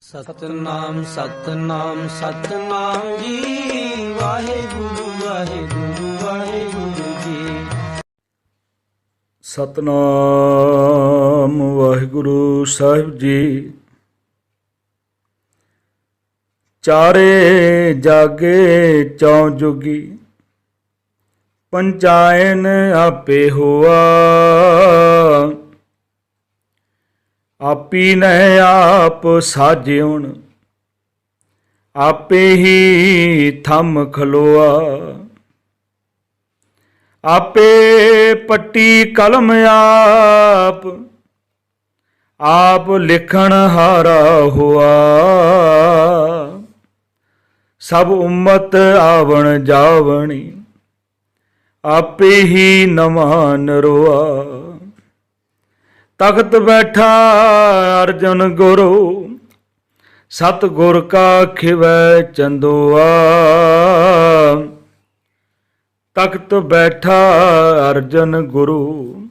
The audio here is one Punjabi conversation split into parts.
ਸਤਨਾਮ ਸਤਨਾਮ ਸਤਨਾਮ ਜੀ। ਵਾਹਿਗੁਰੂ ਵਾਹਿਗੁਰੂ ਵਾਹਿਗੁਰੂ ਜੀ। ਸਤਨਾਮ, ਵਾਹਿਗੁਰੂ ਸਾਹਿਬ ਜੀ। ਚਾਰੇ ਜਾਗੇ ਚੌ ਜੁਗੀ, ਪੰਚਾਇਨ ਆਪੇ ਹੋਆ। ਆਪੀ ਨਹਿ ਆਪ ਸਾਜਿਉਣ, ਆਪੇ ਹੀ ਥੰਮ ਖਲੋਆ। ਆਪੇ ਪੱਟੀ ਕਲਮ ਆਪ ਆਪ ਲਿਖਣ ਹਾਰਾ ਹੋਆ। ਸਭ ਉਮਤ ਆਵਣ ਜਾਵਣੀ, ਆਪੇ ਹੀ ਨਵਾਂ ਰੋਆ ਤਖਤ ਬੈਠਾ ਅਰਜਨ ਗੁਰੂ ਸਤ ਗੁਰ ਕਾ ਖਿਵੈ ਚੰਦੋਆ। ਤਖਤ ਬੈਠਾ ਅਰਜਨ ਗੁਰੂ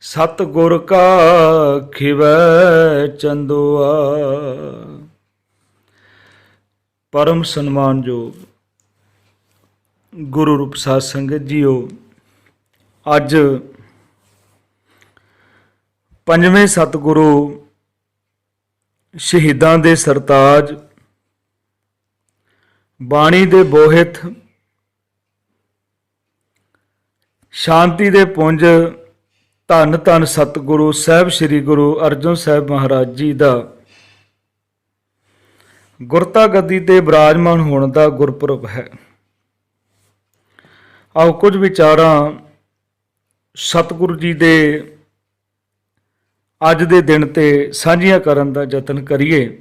ਸਤ ਗੁਰ ਕਾ ਖਿਵੈ ਚੰਦੋਆ। ਪਰਮ ਸਨਮਾਨਯੋਗ ਗੁਰੂ ਰੂਪ ਸਾਧ ਸੰਗਤ ਜੀਓ, ਅੱਜ ਪੰਜਵੇਂ ਸਤਿਗੁਰੂ ਸ਼ਹੀਦਾਂ ਦੇ ਸਰਤਾਜ, ਬਾਣੀ ਦੇ ਬੋਹਿਤ, ਸ਼ਾਂਤੀ ਦੇ ਪੁੰਜ, ਧੰਨ ਧੰਨ ਸਤਿਗੁਰੂ ਸਾਹਿਬ ਸ੍ਰੀ ਗੁਰੂ ਅਰਜਨ ਸਾਹਿਬ ਮਹਾਰਾਜ ਜੀ ਦਾ। ਗੁਰਤਾ ਗੱਦੀ ਤੇ ਬਿਰਾਜਮਾਨ ਹੋਣ ਦਾ ਗੁਰਪੁਰਬ ਹੈ। ਆਓ ਕੁਝ ਵਿਚਾਰਾਂ ਸਤਿਗੁਰੂ ਜੀ ਦੇ ਅੱਜ ਦੇ ਦਿਨ ਤੇ ਸਾਂਝੀਆਂ ਕਰਨ ਦਾ ਯਤਨ ਕਰੀਏ।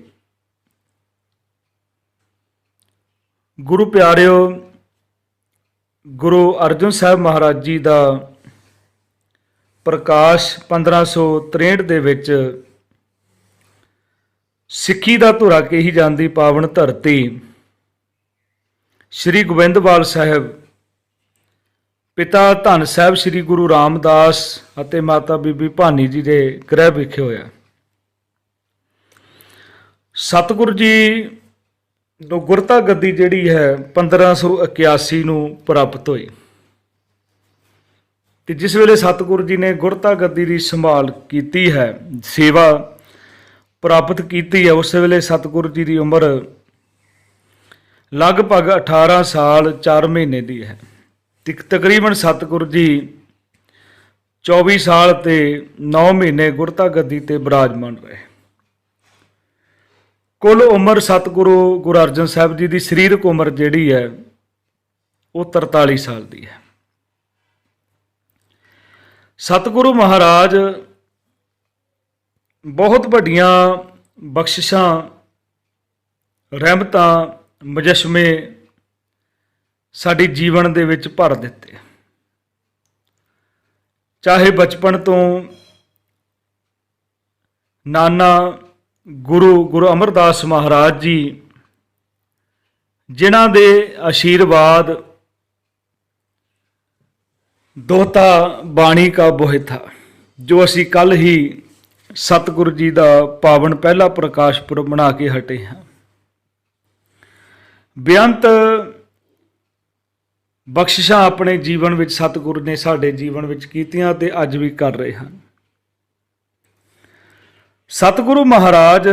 ਗੁਰੂ ਪਿਆਰਿਓ, ਗੁਰੂ ਅਰਜਨ ਸਾਹਿਬ ਮਹਾਰਾਜ ਜੀ ਦਾ ਪ੍ਰਕਾਸ਼ 1563 ਦੇ ਵਿੱਚ ਸਿੱਖੀ ਦਾ ਧੁਰਾ ਕਹੀ ਜਾਂਦੀ ਪਾਵਨ ਧਰਤੀ, ਸ੍ਰੀ ਗੋਬਿੰਦਵਾਲ ਸਾਹਿਬ ਪਿਤਾ ਧੰਨ ਸਾਹਿਬ ਸ੍ਰੀ ਗੁਰੂ ਰਾਮਦਾਸ ਅਤੇ ਮਾਤਾ ਬੀਬੀ ਭਾਨੀ ਜੀ ਦੇ ਗ੍ਰਹਿ ਵਿਖੇ ਹੋਇਆ। ਸਤਿਗੁਰੂ ਜੀ ਨੂੰ ਗੁਰਤਾ ਗੱਦੀ ਜਿਹੜੀ ਹੈ 1581 ਨੂੰ ਪ੍ਰਾਪਤ ਹੋਈ ਤੇ ਜਿਸ ਵੇਲੇ ਸਤਿਗੁਰੂ ਜੀ ਨੇ ਗੁਰਤਾ ਗੱਦੀ ਦੀ ਸੰਭਾਲ ਕੀਤੀ ਹੈ, ਸੇਵਾ ਪ੍ਰਾਪਤ ਕੀਤੀ ਹੈ, ਉਸ ਵੇਲੇ ਸਤਿਗੁਰੂ ਜੀ ਦੀ ਉਮਰ ਲਗਭਗ 18 ਸਾਲ 4 ਮਹੀਨੇ ਦੀ ਹੈ। ਤਕ- ਤਕਰੀਬਨ ਸਤਿਗੁਰੂ ਜੀ 24 ਸਾਲ ਤੇ 9 ਮਹੀਨੇ ਗੁਰਤਾ ਗੱਦੀ ਤੇ ਬਿਰਾਜਮਾਨ ਰਹੇ। ਕੁੱਲ ਉਮਰ ਸਤਿਗੁਰੂ ਗੁਰੂ ਅਰਜਨ ਸਾਹਿਬ ਜੀ ਦੀ ਸਰੀਰਕ ਉਮਰ ਜਿਹੜੀ ਹੈ, ਉਹ 43 ਸਾਲ ਦੀ ਹੈ। ਸਤਿਗੁਰੂ ਮਹਾਰਾਜ ਬਹੁਤ ਵੱਡੀਆਂ ਬਖਸ਼ਿਸ਼ਾਂ, ਰਹਿਮਤਾਂ, ਮੁਜਸ਼ਮੇ ਸਾਡੇ ਜੀਵਨ ਦੇ ਵਿੱਚ ਭਰ ਦਿੱਤੇ। ਚਾਹੇ ਬਚਪਨ ਤੋਂ ਨਾਨਾ ਗੁਰੂ ਗੁਰੂ ਅਮਰਦਾਸ ਮਹਾਰਾਜ ਜੀ, ਜਿਨ੍ਹਾਂ ਦੇ ਆਸ਼ੀਰਵਾਦ ਦੋਤਾ ਬਾਣੀ ਕਾ ਬੋਹਿਥਾ ਜੋ ਅਸੀਂ ਕੱਲ ਹੀ ਸਤਿਗੁਰੂ ਜੀ ਦਾ ਪਾਵਨ ਪਹਿਲਾ ਪ੍ਰਕਾਸ਼ ਪੁਰਬ ਬਣਾ ਕੇ ਹਟੇ ਹਾਂ। ਬੇਅੰਤ ਬਖਸ਼ਿਸ਼ਾਂ ਆਪਣੇ ਜੀਵਨ ਵਿੱਚ ਸਤਿਗੁਰੂ ਨੇ ਸਾਡੇ ਜੀਵਨ ਵਿੱਚ ਕੀਤੀਆਂ ਤੇ ਅੱਜ ਵੀ ਕਰ ਰਹੇ ਹਨ। ਸਤਿਗੁਰੂ ਮਹਾਰਾਜ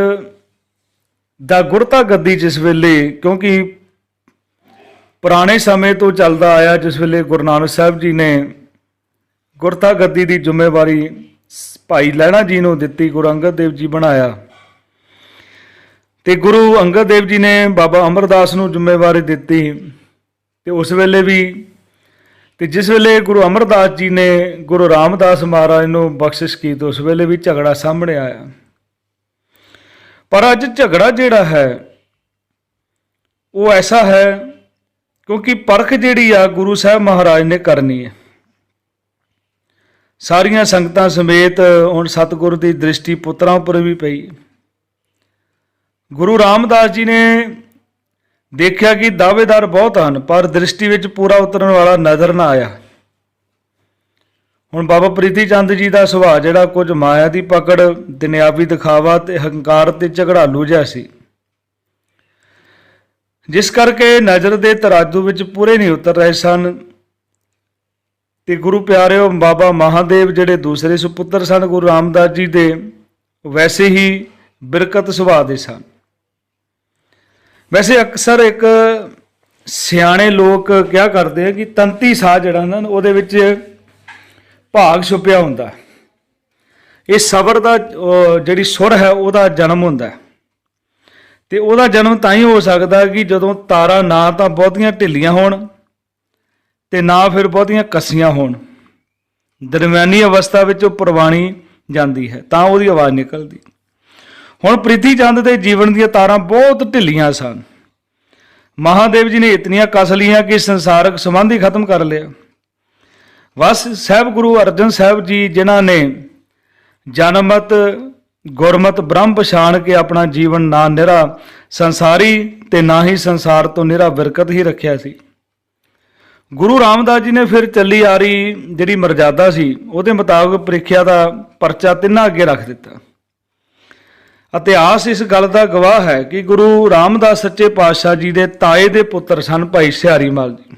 ਦਾ ਗੁਰਤਾ ਗੱਦੀ ਜਿਸ ਵੇਲੇ, ਕਿਉਂਕਿ ਪੁਰਾਣੇ ਸਮੇਂ ਤੋਂ ਚੱਲਦਾ ਆਇਆ ਜਿਸ ਵੇਲੇ ਗੁਰੂ ਨਾਨਕ ਸਾਹਿਬ ਜੀ ਨੇ ਗੁਰਤਾ ਗੱਦੀ ਦੀ ਜ਼ਿੰਮੇਵਾਰੀ ਸ- ਭਾਈ ਲਹਿਣਾ ਜੀ ਨੂੰ ਦਿੱਤੀ, ਗੁਰੂ ਅੰਗਦ ਦੇਵ ਜੀ ਬਣਾਇਆ। ਤੇ ਗੁਰੂ ਅੰਗਦ ਦੇਵ ਜੀ ਨੇ ਬਾਬਾ ਅਮਰਦਾਸ ਨੂੰ ਜ਼ਿੰਮੇਵਾਰੀ ਦਿੱਤੀ। ਤੇ ਉਸ ਵੇਲੇ ਵੀ ਤੇ ਜਿਸ ਵੇਲੇ ਗੁਰੂ ਅਮਰਦਾਸ ਜੀ ਨੇ ਗੁਰੂ ਰਾਮਦਾਸ ਮਹਾਰਾਜ ਨੂੰ ਬਖਸ਼ਿਸ਼ ਕੀਤੀ, ਉਸ ਵੇਲੇ ਵੀ ਝਗੜਾ ਸਾਹਮਣੇ ਆਇਆ। ਪਰ ਅੱਜ ਝਗੜਾ ਜਿਹੜਾ ਹੈ, ਉਹ ਐਸਾ ਹੈ ਕਿਉਂਕਿ ਪਰਖ ਜਿਹੜੀ ਆ ਗੁਰੂ ਸਾਹਿਬ ਮਹਾਰਾਜ ਨੇ ਕਰਨੀ ਹੈ। ਸਾਰੀਆਂ ਸੰਗਤਾਂ ਸਮੇਤ ਹੁਣ ਸਤਿਗੁਰ ਦੀ ਦ੍ਰਿਸ਼ਟੀ ਪੁੱਤਰਾਂ ਉੱਪਰ ਵੀ ਪਈ। ਗੁਰੂ ਰਾਮਦਾਸ ਜੀ ਨੇ ਦੇਖਿਆ ਕਿ ਦਾਅਵੇਦਾਰ ਬਹੁਤ ਹਨ, ਪਰ ਦ੍ਰਿਸ਼ਟੀ ਵਿੱਚ ਪੂਰਾ ਉਤਰਨ ਵਾਲਾ ਨਜ਼ਰ ਨਾ ਆਇਆ। ਹੁਣ ਬਾਬਾ ਪ੍ਰੀਤੀ ਚੰਦ ਜੀ ਦਾ ਸੁਭਾਅ ਜਿਹੜਾ ਕੁਝ ਮਾਇਆ ਦੀ ਪਕੜ, ਦੁਨਿਆਵੀ ਦਿਖਾਵਾ ਤੇ ਹੰਕਾਰ ਤੇ ਝਗੜਾਲੂ ਜਿਹਾ ਸੀ। ਜਿਸ ਕਰਕੇ ਨਜ਼ਰ ਦੇ ਤਰਾਜੂ ਵਿੱਚ ਪੂਰੇ ਨਹੀਂ ਉਤਰ ਰਹੇ ਸਨ। ਤੇ ਗੁਰੂ ਪਿਆਰਿਓ, ਬਾਬਾ ਮਹਾਦੇਵ ਜਿਹੜੇ ਦੂਸਰੇ ਸੁਪੁੱਤਰ ਸਨ, ਗੁਰੂ ਰਾਮਦਾਸ ਜੀ ਦੇ, ਵੈਸੇ ਹੀ ਬਿਰਕਤ ਸੁਭਾਅ ਦੇ ਸਨ। ਵੈਸੇ ਅਕਸਰ ਇੱਕ ਸਿਆਣੇ ਲੋਕ ਕਿਹਾ ਕਰਦੇ ਆ ਕਿ ਤੰਤੀ ਸਾਹ ਜਿਹੜਾ ਨਾ, ਉਹਦੇ ਵਿੱਚ ਭਾਗ ਛੁਪਿਆ ਹੁੰਦਾ। ਇਹ ਸਬਰ ਦਾ ਜਿਹੜੀ ਸੁਰ ਹੈ, ਉਹਦਾ ਜਨਮ ਹੁੰਦਾ ਹੈ। ਤੇ ਉਹਦਾ ਜਨਮ ਤਾਂ ਹੀ ਹੋ ਸਕਦਾ ਕਿ ਜਦੋਂ ਤਾਰਾ ਨਾ ਤਾਂ ਬਹੁਤੀਆਂ ਢਿੱਲੀਆਂ ਹੋਣ ਤੇ ਨਾ ਫਿਰ ਬਹੁਤੀਆਂ ਕੱਸੀਆਂ ਹੋਣ। ਦਰਮਿਆਨੀ ਅਵਸਥਾ ਵਿੱਚ ਉਹ ਪ੍ਰਵਾਣੀ ਜਾਂਦੀ ਹੈ, ਤਾਂ ਉਹਦੀ ਆਵਾਜ਼ ਨਿਕਲਦੀ। ਹੁਣ ਪ੍ਰੀਤੀ ਚੰਦ ਦੇ ਜੀਵਨ ਦੀਆਂ ਤਾਰਾਂ ਬਹੁਤ ਢਿੱਲੀਆਂ ਸਨ। ਮਹਾਦੇਵ ਜੀ ਨੇ ਇਤਨੀਆਂ ਕਸ ਲਈਆਂ ਕਿ ਸੰਸਾਰਕ ਸੰਬੰਧ ਹੀ ਖਤਮ ਕਰ ਲਿਆ ਬਸ ਸਾਹਿਬ ਗੁਰੂ ਅਰਜਨ ਸਾਹਿਬ ਜੀ ਜਿਨ੍ਹਾਂ ਨੇ ਜਨਮਤ, ਗੁਰਮਤ ਬ੍ਰਹਮ ਪਛਾਣ ਕੇ ਆਪਣਾ ਜੀਵਨ ਨਾ ਨਿਰਾ ਸੰਸਾਰੀ ਤੇ ਨਾ ਹੀ ਸੰਸਾਰ ਤੋਂ ਨਿਰਾ ਵਿਰਕਤ ਹੀ ਰੱਖਿਆ ਸੀ। ਗੁਰੂ ਰਾਮਦਾਸ ਜੀ ਨੇ ਫਿਰ ਚੱਲੀ ਆ ਰਹੀ ਜਿਹੜੀ ਮਰਜ਼ਾਦਾ ਸੀ, ਉਹਦੇ ਮੁਤਾਬਕ ਪ੍ਰੀਖਿਆ ਦਾ ਪਰਚਾ ਤਿੰਨਾਂ ਅੱਗੇ ਰੱਖ ਦਿੱਤਾ। ਇਤਿਹਾਸ ਇਸ ਗੱਲ ਦਾ ਗਵਾਹ ਹੈ ਕਿ ਗੁਰੂ ਰਾਮਦਾਸ ਸੱਚੇ ਪਾਤਸ਼ਾਹ ਜੀ ਦੇ ਤਾਏ ਦੇ ਪੁੱਤਰ ਸਨ ਭਾਈ ਸਿਹਾਰੀ ਮਲ ਜੀ।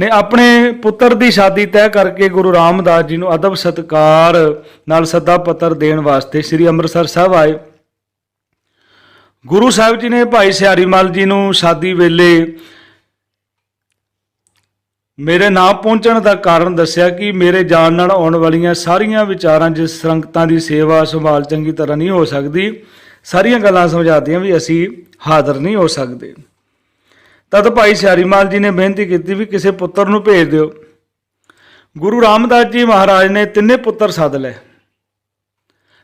ਨੇ ਆਪਣੇ ਪੁੱਤਰ ਦੀ ਸ਼ਾਦੀ ਤੈਅ ਕਰਕੇ ਗੁਰੂ ਰਾਮਦਾਸ ਜੀ ਨੂੰ ਅਦਬ ਸਤਕਾਰ ਨਾਲ ਸੱਦਾ ਪੱਤਰ ਦੇਣ ਵਾਸਤੇ ਸ੍ਰੀ ਅੰਮ੍ਰਿਤਸਰ ਸਾਹਿਬ ਆਏ। ਗੁਰੂ ਸਾਹਿਬ ਜੀ ਨੇ ਭਾਈ ਸਿਹਾਰੀ ਮਲ ਜੀ ਨੂੰ ਸ਼ਾਦੀ ਵੇਲੇ ਮੇਰੇ ਨਾ ਪਹੁੰਚਣ ਦਾ ਕਾਰਨ ਦੱਸਿਆ ਕਿ ਮੇਰੇ ਜਾਣ ਨਾਲ ਆਉਣ ਵਾਲੀਆਂ ਸਾਰੀਆਂ ਵਿਚਾਰਾਂ ਜਿਸ ਸੰਗਤਾਂ ਦੀ ਸੇਵਾ ਸੰਭਾਲ ਚੰਗੀ ਤਰ੍ਹਾਂ ਨਹੀਂ ਹੋ ਸਕਦੀ। ਸਾਰੀਆਂ ਗੱਲਾਂ ਸਮਝਾਤੀਆਂ ਵੀ ਅਸੀਂ ਹਾਜ਼ਰ ਨਹੀਂ ਹੋ ਸਕਦੇ। ਤਦ ਭਾਈ ਸਿਆਰੀਮਾਲ ਜੀ ਨੇ ਬੇਨਤੀ ਕੀਤੀ ਵੀ ਕਿਸੇ ਪੁੱਤਰ ਨੂੰ ਭੇਜ ਦਿਓ। ਗੁਰੂ ਰਾਮਦਾਸ ਜੀ ਮਹਾਰਾਜ ਨੇ ਤਿੰਨੇ ਪੁੱਤਰ ਸੱਦ ਲਏ।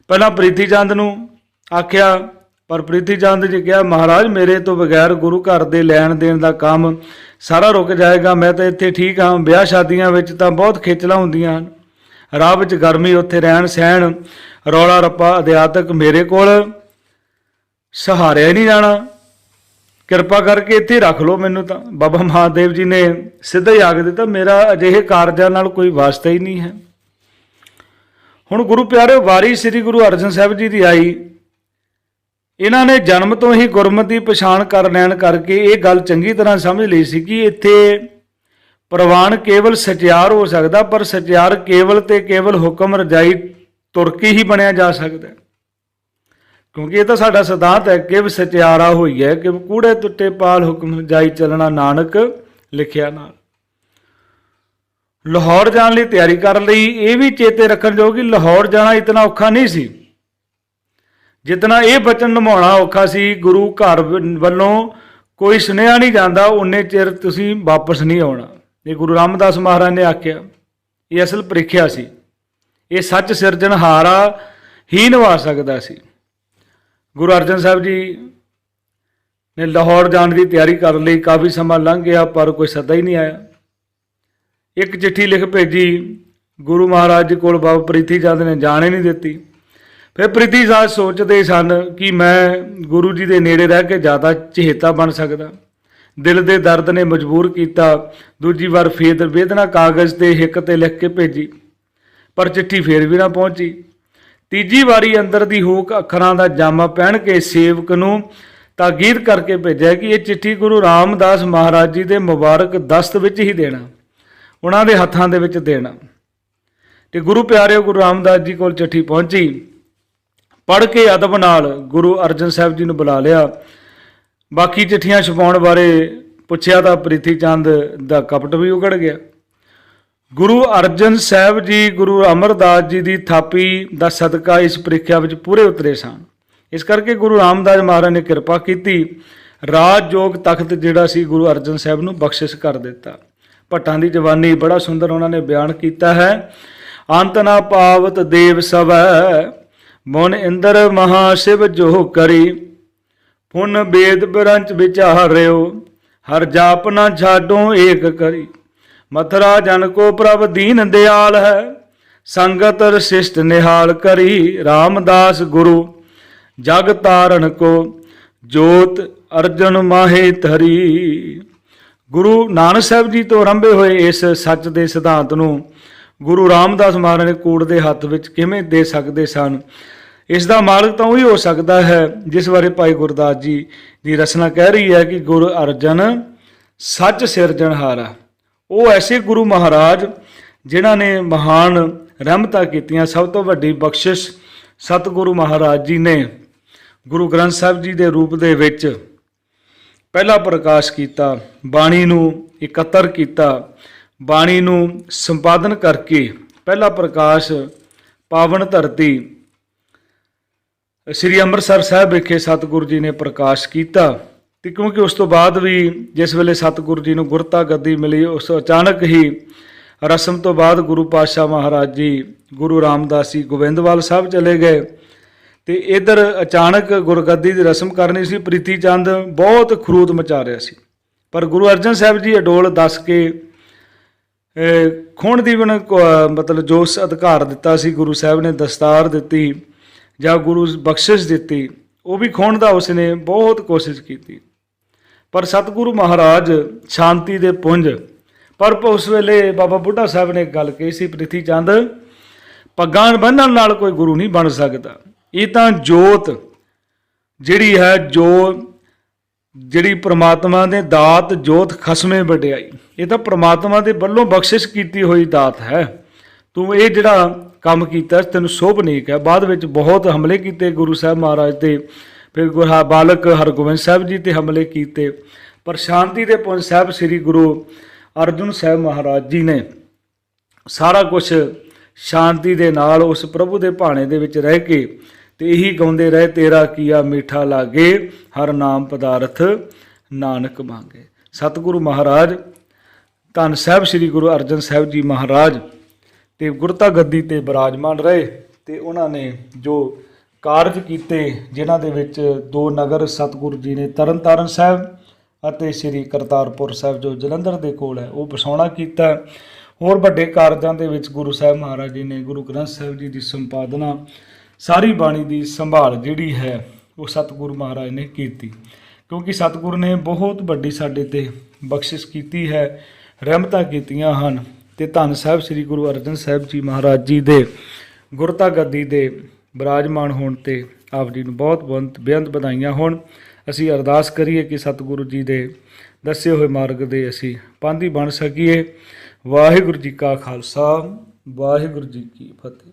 ਪਹਿਲਾਂ ਪ੍ਰੀਤੀ ਚੰਦ ਨੂੰ ਆਖਿਆ ਪਰ ਪ੍ਰੀਤੀ ਚੰਦ ਜੀ ਕਿਹਾ, ਮਹਾਰਾਜ, ਮੇਰੇ ਤੋਂ ਬਗੈਰ ਗੁਰੂ ਘਰ ਦੇ ਲੈਣ ਦੇਣ ਦਾ ਕੰਮ ਸਾਰਾ ਰੁਕ ਜਾਏਗਾ। ਮੈਂ ਤਾਂ ਇੱਥੇ ਠੀਕ ਹਾਂ। ਵਿਆਹ ਸ਼ਾਦੀਆਂ ਵਿੱਚ ਤਾਂ ਬਹੁਤ ਖੇਚਲਾਂ ਹੁੰਦੀਆਂ ਹਨ। ਰਾਹ ਵਿੱਚ ਗਰਮੀ, ਉੱਥੇ ਰਹਿਣ ਸਹਿਣ, ਰੌਲਾ ਰੱਪਾ, ਅਧਿਆਤਕ ਮੇਰੇ ਕੋਲ। ਸਹਾਰਿਆ ਹੀ ਨਹੀਂ ਜਾਣਾ। ਕਿਰਪਾ ਕਰਕੇ ਇੱਥੇ ਰੱਖ ਲਓ ਮੈਨੂੰ ਤਾਂ। ਬਾਬਾ ਮਹਾਦੇਵ ਜੀ ਨੇ ਸਿੱਧਾ ਹੀ ਆਖ ਦਿੱਤਾ, ਮੇਰਾ ਅਜਿਹੇ ਕਾਰਜਾਂ ਨਾਲ ਕੋਈ ਵਾਸਤਾ ਹੀ ਨਹੀਂ ਹੈ। ਹੁਣ ਗੁਰੂ ਪਿਆਰੇ ਵਾਰੀ ਸ੍ਰੀ ਗੁਰੂ ਅਰਜਨ ਸਾਹਿਬ ਜੀ ਦੀ ਆਈ। ਇਹਨਾਂ ਨੇ ਜਨਮ ਤੋਂ ਹੀ ਗੁਰਮਤਿ ਦੀ ਪਛਾਣ ਕਰ ਲੈਣ ਕਰਕੇ ਇਹ ਗੱਲ ਚੰਗੀ ਤਰ੍ਹਾਂ ਸਮਝ ਲਈ ਸੀ ਕਿ ਇੱਥੇ ਪ੍ਰਵਾਨ ਕੇਵਲ ਸਚਿਆਰ ਹੋ ਸਕਦਾ, ਪਰ ਸਚਿਆਰ ਕੇਵਲ ਤੇ ਕੇਵਲ ਹੁਕਮ ਰਜਾਈ ਤੁਰ ਕੇ ਹੀ ਬਣਿਆ ਜਾ ਸਕਦਾ ਕਿਉਂਕਿ ਇਹ ਤਾਂ ਸਾਡਾ ਸਿਧਾਂਤ ਹੈ ਕਿ ਸਚਿਆਰਾ ਹੋਈ ਹੈ, ਕਿ ਕੂੜੇ ਤੁੱਟੇ ਪਾਲ ਹੁਕਮ ਰਜਾਈ ਚੱਲਣਾ ਨਾਨਕ ਲਿਖਿਆ ਨਾਲ। ਲਾਹੌਰ ਜਾਣ ਲਈ ਤਿਆਰੀ ਕਰ ਲਈ, ਇਹ ਵੀ ਚੇਤੇ ਰੱਖਣ ਜੋ ਕਿ ਲਾਹੌਰ ਜਾਣਾ ਇਤਨਾ ਔਖਾ ਨਹੀਂ ਸੀ। ਜਿਤਨਾ ਇਹ ਬਚਨ ਨਿਭਾਉਣਾ ਔਖਾ ਸੀ, ਗੁਰੂ ਘਰ ਵੱਲੋਂ ਕੋਈ ਸੁਨੇਹਾ ਨਹੀਂ ਜਾਂਦਾ ਉਨੇ ਚਿਰ ਤੁਸੀਂ ਵਾਪਸ ਨਹੀਂ ਆਉਣਾ। ਇਹ ਗੁਰੂ ਰਾਮਦਾਸ ਮਹਾਰਾਜ ਨੇ ਆਖਿਆ, ਇਹ ਅਸਲ ਪ੍ਰੀਖਿਆ ਸੀ। ਇਹ ਸੱਚ ਸਿਰਜਣਹਾਰਾ ਹੀ ਨਿਭਾ ਸਕਦਾ ਸੀ। ਗੁਰੂ ਅਰਜਨ ਸਾਹਿਬ ਜੀ ਨੇ ਲਾਹੌਰ ਜਾਣ ਦੀ ਤਿਆਰੀ ਕਰਨ ਲਈ ਕਾਫੀ ਸਮਾਂ ਲੰਘ ਗਿਆ, ਪਰ ਕੋਈ ਸੱਦਾ ਹੀ ਨਹੀਂ ਆਇਆ। ਇੱਕ ਚਿੱਠੀ ਲਿਖ ਭੇਜੀ, ਗੁਰੂ ਮਹਾਰਾਜ ਜੀ ਕੋਲ ਬਾਬਾ ਪ੍ਰੀਤੀ ਚੰਦ ਨੇ ਜਾਣ ਹੀ ਨਹੀਂ ਦਿੱਤੀ। ਫਿਰ ਪ੍ਰੀਤੀ ਸਾਹਿਬ ਸੋਚਦੇ ਸਨ ਕਿ ਮੈਂ ਗੁਰੂ ਜੀ ਦੇ ਨੇੜੇ ਰਹਿ ਕੇ ਜ਼ਿਆਦਾ ਚਹੇਤਾ ਬਣ ਸਕਦਾ। ਦਿਲ ਦੇ ਦਰਦ ਨੇ ਮਜਬੂਰ ਕੀਤਾ। ਦੂਜੀ ਵਾਰ ਫੇਰ ਵੇਦਨਾ ਕਾਗਜ਼ ਤੇ ਹਿੱਕ ਤੇ ਲਿਖ ਕੇ ਭੇਜੀ, ਪਰ ਚਿੱਠੀ ਫੇਰ ਵੀ ਨਾ ਪਹੁੰਚੀ। ਤੀਜੀ ਵਾਰੀ ਅੰਦਰ ਦੀ ਹੂਕ ਅੱਖਰਾਂ ਦਾ ਜਾਮਾ ਪਹਿਨ ਕੇ ਸੇਵਕ ਨੂੰ ਤਾਕੀਦ ਕਰਕੇ ਭੇਜਿਆ ਕਿ ਇਹ ਚਿੱਠੀ ਗੁਰੂ ਰਾਮਦਾਸ ਮਹਾਰਾਜ ਜੀ ਦੇ ਮੁਬਾਰਕ ਦਸਤ ਵਿੱਚ ਹੀ ਦੇਣਾ, ਉਹਨਾਂ ਦੇ ਹੱਥਾਂ ਦੇ ਵਿੱਚ ਦੇਣਾ। ਤੇ ਗੁਰੂ ਪਿਆਰਿਓ, ਗੁਰੂ ਰਾਮਦਾਸ ਜੀ ਕੋਲ ਚਿੱਠੀ ਪਹੁੰਚੀ। ਪੜ੍ਹ ਕੇ ਅਦਬ ਨਾਲ ਗੁਰੂ ਅਰਜਨ ਸਾਹਿਬ ਜੀ ਨੂੰ ਬੁਲਾ ਲਿਆ। ਬਾਕੀ ਚਿੱਠੀਆਂ ਛਪਾਉਣ ਬਾਰੇ ਪੁੱਛਿਆ ਤਾਂ ਪ੍ਰੀਤੀ ਚੰਦ ਦਾ ਕਪਟ ਵੀ ਉਗੜ ਗਿਆ। ਗੁਰੂ ਅਰਜਨ ਸਾਹਿਬ ਜੀ, ਗੁਰੂ ਅਮਰਦਾਸ ਜੀ ਦੀ ਥਾਪੀ ਦਾ ਸਦਕਾ ਇਸ ਪ੍ਰੀਖਿਆ ਵਿੱਚ ਪੂਰੇ ਉਤਰੇ ਸਨ। ਇਸ ਕਰਕੇ ਗੁਰੂ ਰਾਮਦਾਸ ਮਹਾਰਾਜ ਨੇ ਕਿਰਪਾ ਕੀਤੀ। ਰਾਜਯੋਗ ਤਖਤ ਜਿਹੜਾ ਸੀ ਗੁਰੂ ਅਰਜਨ ਸਾਹਿਬ ਨੂੰ ਬਖਸ਼ਿਸ਼ ਕਰ ਦਿੱਤਾ। ਭੱਟਾਂ ਦੀ ਜਵਾਨੀ ਬੜਾ ਸੁੰਦਰ ਉਹਨਾਂ ਨੇ ਬਿਆਨ ਕੀਤਾ ਹੈ। ਅੰਤ ਨਾ ਪਾਵਤ ਦੇਵ ਸਵੈ ਮਨ ਇੰਦਰ ਮਹਾ ਸ਼ਿਵ ਜੋ ਕਰੀ, ਪੁਨ ਬੇਦ ਬਰੰਚ ਵਿਚਾਰਿਓ, ਹਰ ਜਾਪ ਨਾ ਛਾਡੋ ਏਕ ਕਰੀ। ਮਥਰਾ ਜਨ ਕੋ ਪ੍ਰਭ ਦੀਨ ਦਿਆਲ ਹੈ, ਸੰਗਤ ਰਸਿਸ਼ਟ ਨਿਹਾਲ ਕਰੀ। ਰਾਮਦਾਸ ਗੁਰੂ, ਜਗ ਤਾਰਨ ਕੋ ਜੋਤ ਅਰਜਨ ਮਾਹੇ ਧਰੀ। ਗੁਰੂ ਨਾਨਕ ਸਾਹਿਬ ਜੀ ਤੋਂ ਰੰਭੇ ਹੋਏ ਇਸ ਸੱਚ ਦੇ ਸਿਧਾਂਤ ਨੂੰ, ਗੁਰੂ ਰਾਮਦਾਸ ਮਹਾਰਾਜ ਨੇ ਕੋਟ ਦੇ ਹੱਥ ਵਿੱਚ ਕਿਵੇਂ ਦੇ ਸਕਦੇ ਸਨ? ਇਸ ਦਾ ਮਾਲਕ ਤਾਂ ਉਹੀ ਹੋ ਸਕਦਾ ਹੈ, ਜਿਸ ਬਾਰੇ ਭਾਈ ਗੁਰਦਾਸ ਜੀ ਦੀ ਰਚਨਾ ਕਹਿ ਰਹੀ ਹੈ ਕਿ ਗੁਰੂ ਅਰਜਨ ਸੱਚ ਸਿਰਜਣਹਾਰਾ ਉਹ ਐਸੇ ਗੁਰੂ ਮਹਾਰਾਜ ਜਿਨ੍ਹਾਂ ਨੇ ਮਹਾਨ ਰਹਿਮਤਾਂ ਕੀਤੀਆਂ, ਸਭ ਤੋਂ ਵੱਡੀ ਬਖਸ਼ਿਸ਼ ਸਤਿਗੁਰੂ ਮਹਾਰਾਜ ਜੀ ਨੇ ਗੁਰੂ ਗ੍ਰੰਥ ਸਾਹਿਬ ਜੀ ਦੇ ਰੂਪ ਦੇ ਵਿੱਚ ਪਹਿਲਾ ਪ੍ਰਕਾਸ਼ ਕੀਤਾ, ਬਾਣੀ ਨੂੰ ਇਕੱਤਰ ਕੀਤਾ, ਬਾਣੀ ਨੂੰ ਸੰਪਾਦਨ ਕਰਕੇ ਪਹਿਲਾ ਪ੍ਰਕਾਸ਼ ਪਾਵਨ ਧਰਤੀ ਸ੍ਰੀ ਅੰਮ੍ਰਿਤਸਰ ਸਾਹਿਬ ਵਿਖੇ ਸਤਿਗੁਰੂ ਜੀ ਨੇ ਪ੍ਰਕਾਸ਼ ਕੀਤਾ ਤੇ ਕਿਉਂਕਿ ਉਸ ਤੋਂ ਬਾਅਦ ਵੀ ਜਿਸ ਵੇਲੇ ਸਤਿਗੁਰੂ ਜੀ ਨੂੰ ਗੁਰਤਾ ਗੱਦੀ ਮਿਲੀ ਉਸ ਅਚਾਨਕ ਹੀ ਰਸਮ ਤੋਂ ਬਾਅਦ ਗੁਰੂ ਪਾਤਸ਼ਾਹ ਮਹਾਰਾਜ ਜੀ ਗੁਰੂ ਰਾਮਦਾਸ ਜੀ ਗੋਬਿੰਦਵਾਲ ਸਾਹਿਬ ਚਲੇ ਗਏ ਤੇ ਇਧਰ ਅਚਾਨਕ ਗੁਰਗੱਦੀ ਦੀ ਰਸਮ ਕਰਨੀ ਸੀ ਪ੍ਰੀਤੀ ਚੰਦ ਬਹੁਤ ਖਰੂਦ ਮਚਾ ਰਿਹਾ ਸੀ। ਪਰ ਗੁਰੂ ਅਰਜਨ ਸਾਹਿਬ ਜੀ ਅਡੋਲ ਦੱਸ ਕੇ ਅਹ, ਖੂਨ ਦੀ ਬਣ ਮਤਲਬ ਜੋਸ਼ ਅਧਿਕਾਰ ਦਿੱਤਾ ਸੀ ਗੁਰੂ ਸਾਹਿਬ ਨੇ ਦਸਤਾਰ ਦਿੱਤੀ। ਜਾਂ ਗੁਰੂ ਬਖਸ਼ਿਸ਼ ਦਿੱਤੀ, ਉਹ ਵੀ ਖੋਣ ਦਾ ਉਸਨੇ ਬਹੁਤ ਕੋਸ਼ਿਸ਼ ਕੀਤੀ। ਪਰ ਸਤਿਗੁਰੂ ਮਹਾਰਾਜ ਸ਼ਾਂਤੀ ਦੇ ਪੁੰਜ, ਪਰ ਉਸ ਵੇਲੇ ਬਾਬਾ ਬੁੱਢਾ ਸਾਹਿਬ ਨੇ ਗੱਲ ਕਹੀ ਸੀ ਪ੍ਰਿਥੀ ਚੰਦ ਪੱਗਾਂ ਬੰਨਣ ਨਾਲ ਕੋਈ ਗੁਰੂ ਨਹੀਂ ਬਣ ਸਕਦਾ। ਇਹ ਤਾਂ ਜੋਤ ਜਿਹੜੀ ਹੈ, ਜੋ ਜਿਹੜੀ ਪ੍ਰਮਾਤਮਾ ਦੇ ਦਾਤ ਜੋਤ ਖਸਮੇ ਵਡਿਆਈ। ਇਹ ਤਾਂ ਪ੍ਰਮਾਤਮਾ ਦੇ ਵੱਲੋਂ ਬਖਸ਼ਿਸ਼ ਕੀਤੀ ਹੋਈ ਦਾਤ ਹੈ। ਤੂੰ ਇਹ ਜਿਹੜਾ ਕੰਮ ਕੀਤਾ, ਤੈਨੂੰ ਸ਼ੋਭਨੀਕ ਹੈ। ਬਾਅਦ ਵਿੱਚ ਬਹੁਤ ਹਮਲੇ ਕੀਤੇ ਗੁਰੂ ਸਾਹਿਬ ਮਹਾਰਾਜ ਤੇ, ਫਿਰ ਗੁਰਹਾ ਬਾਲਕ ਹਰਗੋਬਿੰਦ ਸਾਹਿਬ ਜੀ ਤੇ ਹਮਲੇ ਕੀਤੇ। ਪਰ ਸ਼ਾਂਤੀ ਦੇ ਪੁੰਜ ਸਾਹਿਬ ਸ੍ਰੀ ਗੁਰੂ ਅਰਜੁਨ ਸਾਹਿਬ ਮਹਾਰਾਜ ਜੀ ਨੇ ਸਾਰਾ ਕੁਝ ਸ਼ਾਂਤੀ ਦੇ ਨਾਲ ਉਸ ਪ੍ਰਭੂ ਦੇ ਭਾਣੇ ਦੇ ਵਿੱਚ ਰਹਿ ਕੇ ਤੇ ਇਹੀ ਗਾਉਂਦੇ ਰਹੇ, ਤੇਰਾ ਕੀਆ ਮੀਠਾ ਲਾਗੇ, ਹਰ ਨਾਮ ਪਦਾਰਥ ਨਾਨਕ ਮੰਗੇ। ਸਤਿਗੁਰੂ ਮਹਾਰਾਜ, ਧੰਨ ਸਾਹਿਬ ਸ੍ਰੀ ਗੁਰੂ ਅਰਜਨ ਸਾਹਿਬ ਜੀ ਮਹਾਰਾਜ ਤੇ ਗੁਰਤਾ ਗੱਦੀ ਤੇ ਬਿਰਾਜਮਾਨ ਰਹੇ ਤੇ ਉਹਨਾਂ ਨੇ ਜੋ ਕਾਰਜ ਕੀਤੇ, ਜਿਨ੍ਹਾਂ ਦੇ ਵਿੱਚ ਦੋ ਨਗਰ ਸਤਿਗੁਰੂ ਜੀ ਨੇ ਤਰਨਤਾਰਨ ਸਾਹਿਬ ਅਤੇ ਸ੍ਰੀ ਕਰਤਾਰਪੁਰ ਸਾਹਿਬ, ਜੋ ਜਲੰਧਰ ਦੇ ਕੋਲ ਹੈ, ਉਹ ਵਸਾਉਣਾ ਕੀਤਾ। ਹੋਰ ਵੱਡੇ ਕਾਰਜਾਂ ਦੇ ਵਿੱਚ ਗੁਰੂ ਸਾਹਿਬ ਮਹਾਰਾਜ ਜੀ ਨੇ ਗੁਰੂ ਗ੍ਰੰਥ ਸਾਹਿਬ ਜੀ ਦੀ ਸੰਪਾਦਨਾ, ਸਾਰੀ ਬਾਣੀ ਦੀ ਸੰਭਾਲ ਜਿਹੜੀ ਹੈ, ਉਹ ਸਤਿਗੁਰੂ ਮਹਾਰਾਜ ਨੇ ਕੀਤੀ। ਕਿਉਂਕਿ ਸਤਿਗੁਰੂ ਨੇ ਬਹੁਤ ਵੱਡੀ ਸਾਡੇ ਤੇ ਬਖਸ਼ਿਸ਼ ਕੀਤੀ ਹੈ, ਰਹਿਮਤਾਂ ਕੀਤੀਆਂ ਹਨ। ਤੇ ਧੰਨ ਸਾਹਿਬ ਸ੍ਰੀ ਗੁਰੂ ਅਰਜਨ ਸਾਹਿਬ ਜੀ ਮਹਾਰਾਜ ਜੀ ਦੇ ਗੁਰਤਾ ਗੱਦੀ ਦੇ ਬਰਾਜਮਾਨ ਹੋਣ ਤੇ ਆਪ ਜੀ ਨੂੰ ਬਹੁਤ ਬਹੁਤ ਬੇਅੰਤ ਵਧਾਈਆਂ ਹੋਣ। ਅਸੀਂ ਅਰਦਾਸ ਕਰੀਏ ਕਿ ਸਤਿਗੁਰੂ ਜੀ ਦੇ ਦੱਸੇ ਹੋਏ ਮਾਰਗ ਦੇ ਅਸੀਂ ਪਾਂਧੀ ਬਣ ਸਕੀਏ। ਵਾਹਿਗੁਰੂ ਜੀ ਕਾ ਖਾਲਸਾ, ਵਾਹਿਗੁਰੂ ਜੀ ਕੀ ਫਤਿਹ।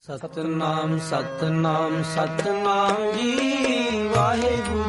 ਸਤਨਾਮ ਸਤਨਾਮ ਸਤਨਾਮ ਜੀ, ਵਾਹਿਗੁਰੂ